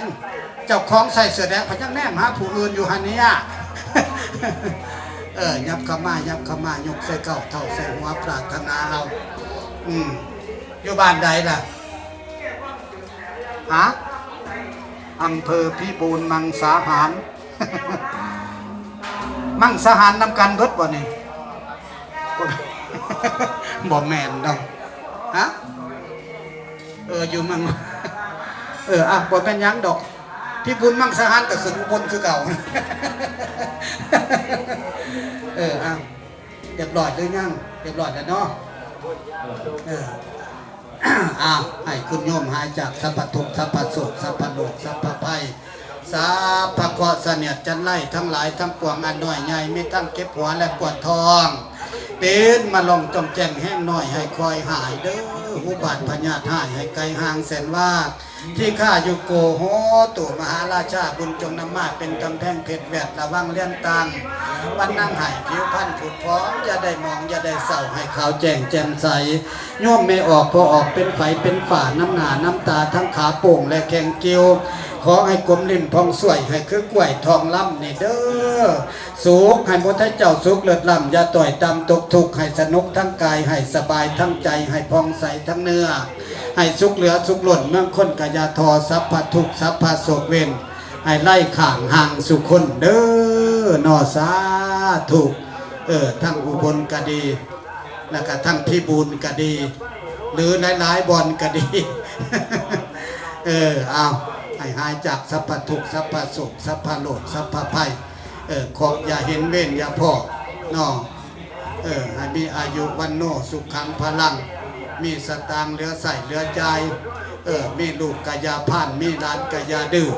ง เจ้าของใส่เสื้อแดงพยังแนมหาผู้อื่นอยู่หันเนี่ยเออยับขมายับขมายกใส่เก้าเท่าใส่หัวปรารถนาเอาอืมอยู่บ้านใดล่ะฮะอำเภอพิบูลมังสาหาร มังสาหารนำกันเบิดบ่นี่บ่แม่นดอกฮะเอออยู่มัง เอออะบ่เป็นยังดอกพี่บุญมั่งสาหารก็ขึ้นอุบลคือเก่าเอออะเรียบร้อยเลยยังเรียบร้อยแล้วเนาะเอออ้าให้คุณโยมหายจากสัพพทุกสัพพโศกสัพพโลกสัพพภัยสัพพเคราะเสนียดจันไล่ทั้งหลายทั้งปวงอันน้อยใหญ่ไม่ตั้งเก็บหัวและปวดทอง เป็นมาลองจมแจ้งแห้งน้อยให้คอยหายเด้อหูบาดพญาธาตุให้ไกลห่างแสนว่าที่ข้าอยู่โกโหตุมหาราชาบุญจงนำมาเป็นกำแพงเพชรแวดระวังเลี้ยนตังวันนั่งหายผิวพันธุ์ผุดพร้อมอย่าได้มองอย่าได้เศร้าให้ขาวแจ้งแจ่มใสย่อมไม่ออกพอออกเป็นไฟเป็นฝ่าน้ำหนาน้ำตาทั้งขาโป่งและแข็งเกียวขอให้กลมลิ้นพองสวยให้คือกล้วยทองล่ำนี่เด้อสุขให้มดให้เจ้าสุขเลิศล่ำอย่าต่อยตำตกทุกข์ให้สนุกทั้งกายให้สบายทั้งใจให้พองใสทั้งเนื้อ ให้สุขเหลือสุขหล่นเมืองคนกายาทอสัพพทุกสัพพโศกเวนให้ไล่ข่างห่างสุคนเด้อนอสาถูกเออทั้งอุบลก็ดี แล้วก็ทั้งพิบูลก็ดี หรือหลายๆบอนก็ดี เออเอาให้หายจากสัพพทุกสัพพโศกสัพพโลกสัพพภัยเออขอบอย่าเห็นเว้นอย่าพอกนอเออให้มีอายุวันโนสุขังพลัง มีสตางค์เหลือใส่เหลือใจเออมีลูกกะยาพ่านมีร้านกะยาดื้อ